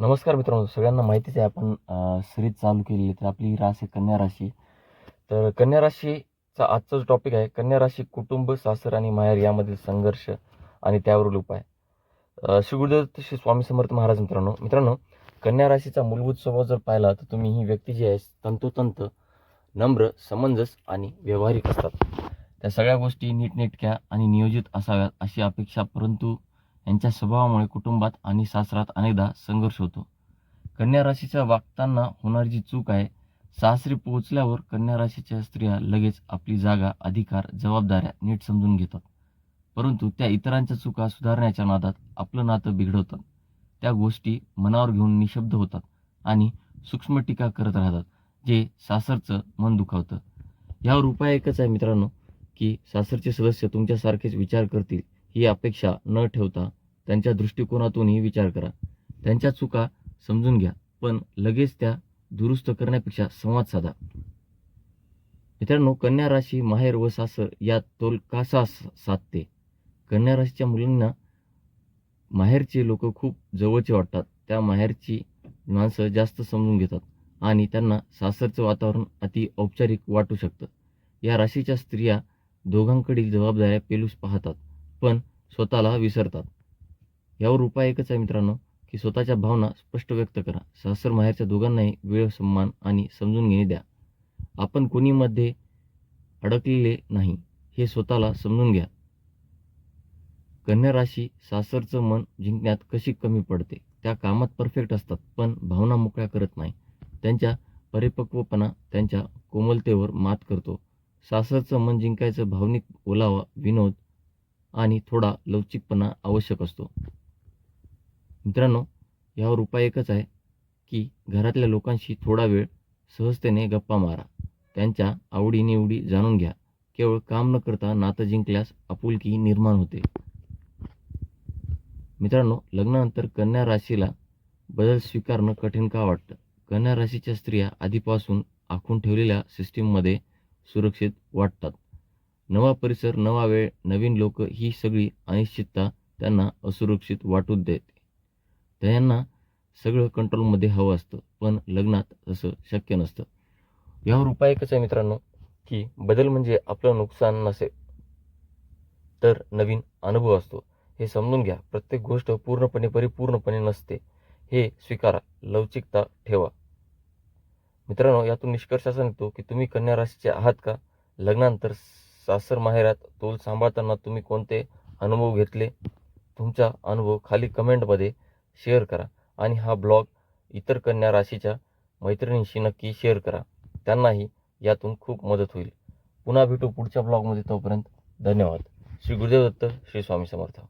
नमस्कार मित्रांनो सगळ्यांना माहितीच आहे आपण सिरीज चालू केलेली आहे. तर आपली ही रास आहे कन्या राशी तर कन्या राशीचा आजचा जो टॉपिक आहे कन्या राशी कुटुंब सासर आणि माहेर यामधील संघर्ष आणि त्यावरील उपाय श्री गुरुदेव श्री स्वामी समर्थ महाराज मित्रांनो मित्रांनो कन्या राशीचा मूलभूत स्वभाव जर पाहिला तर तुम्ही ही व्यक्ती जी आहे तंतोतंत नम्र समंजस आणि व्यावहारिक असतात त्या सगळ्या गोष्टी नीटनेटक्या आणि नियोजित असाव्यात अशी अपेक्षा परंतु यांच्या स्वभावामुळे कुटुंबात आणि सासरात अनेकदा संघर्ष होतो. कन्या राशीच्या वागताना होणारी जी चूक आहे सासरी पोहोचल्यावर कन्या राशीच्या स्त्रिया लगेच आपली जागा अधिकार जबाबदाऱ्या नीट समजून घेतात. परंतु त्या इतरांच्या चुका सुधारण्याच्या नादात आपलं नातं बिघडवतात. त्या गोष्टी मनावर घेऊन निशब्द होतात आणि सूक्ष्म टीका करत राहतात जे सासरचं मन दुखावतं. यावर उपाय एकच आहे मित्रांनो की सासरचे सदस्य तुमच्यासारखेच विचार करतील ही अपेक्षा न ठेवता त्यांच्या दृष्टिकोनातूनही विचार करा. त्यांच्या चुका समजून घ्या पण लगेच त्या दुरुस्त करण्यापेक्षा संवाद साधा. मित्रांनो कन्या राशी माहेर व सासर यात तोल कासा साधते. कन्या राशीच्या मुलींना माहेरचे लोक खूप जवळचे वाटतात. त्या माहेरची माणसं जास्त समजून घेतात आणि त्यांना सासरचं वातावरण अति औपचारिक वाटू शकतं. या राशीच्या स्त्रिया दोघांकडील जबाबदाऱ्या पेलूस पाहतात पण स्वतःला विसरतात. यावर उपाय एकच आहे मित्रांनो की स्वतःच्या भावना स्पष्ट व्यक्त करा. सासर माहेरच्या दोघांनाही वेळ सन्मान आणि समजून घेणे द्या. आपण कोणीमध्ये अडकलेले नाही हे स्वतःला समजून घ्या. कन्या राशी सासरचं मन जिंकण्यात कशी कमी पडते? त्या कामात परफेक्ट असतात पण भावना मोकळ्या करत नाही. त्यांच्या परिपक्वपणा त्यांच्या कोमलतेवर मात करतो. सासरचं मन जिंकायचं भावनिक ओलावा विनोद आणि थोडा लवचिकपणा आवश्यक असतो. मित्रांनो यावर उपाय एकच आहे की घरातल्या लोकांशी थोडा वेळ सहजतेने गप्पा मारा. त्यांच्या आवडीनिवडी जाणून घ्या. केवळ काम न करता नातं जिंकल्यास आपुलकी निर्माण होते. मित्रांनो लग्नानंतर कन्या राशीला बदल स्वीकारणं कठीण का वाटतं? कन्या राशीच्या स्त्रिया आधीपासून आखून ठेवलेल्या सिस्टीममध्ये सुरक्षित वाटतात. नवा परिसर नवा वेळ नवीन लोक ही सगळी अनिश्चितता त्यांना असुरक्षित वाटू देते. त्यांना सगळं कंट्रोलमध्ये हवं असतं. पण लग्नात तसं शक्य नसतं. यावर उपाय एकच आहे मित्रांनो की बदल म्हणजे आपलं नुकसान नसेल तर नवीन अनुभव असतो. हे समजून घ्या. प्रत्येक गोष्ट पूर्णपणे परिपूर्णपणे नसते. हे स्वीकारा. लवचिकता ठेवा. मित्रांनो यातून निष्कर्ष असा निघतो की तुम्ही कन्या राशीचे आहात का? लग्नानंतर सासर माहेरात तोल सांभाळताना तुम्ही कोणते अनुभव घेतले? तुमचा अनुभव खाली कमेंटमध्ये शेअर करा. आणि हा ब्लॉग इतर कन्या राशीच्या मैत्रिणींशी नक्की शेअर करा. त्यांनाही यातून खूप मदत होईल. पुन्हा भेटू पुढच्या ब्लॉगमध्ये तोपर्यंत धन्यवाद. श्री गुरुदेव दत्त श्री स्वामी समर्थ.